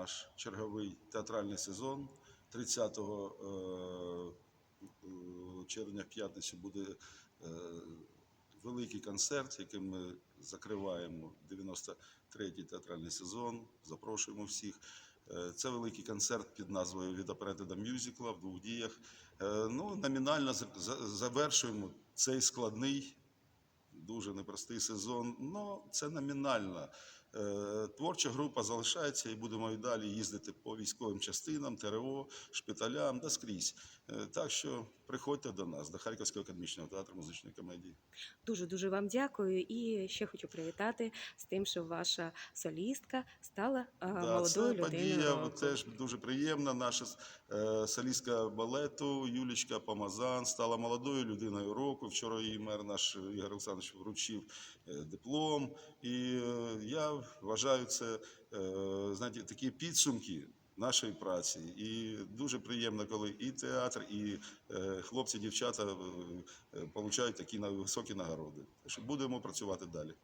наш черговий театральний сезон. 30 е, е, червня в п'ятницю буде е, великий концерт, яким ми закриваємо 93-й театральний сезон. Запрошуємо всіх. Це великий концерт під назвою Від оперети до мюзикла в двох діях. Ну, номінально за- за- завершуємо цей складний, дуже непростий сезон. Ну, це номінально. Е, Творча група залишається і будемо і далі їздити по військовим частинам, ТРО, шпиталям да скрізь. Е, Так що приходьте до нас, до Харківського академічного театру музичної комедії. Дуже дуже вам дякую. І ще хочу привітати з тим, що ваша солістка стала Да, молодою це людиною. подія року. теж дуже приємна. Наша е, солістка балету Юлічка Помазан стала молодою людиною року. Вчора її мер наш Ігор Олександрович вручив е, диплом. І е, я вважаю е, знаєте, такі підсумки. Нашої праці, і дуже приємно, коли і театр, і е, хлопці, дівчата е, получають такі високі нагороди. Будемо працювати далі.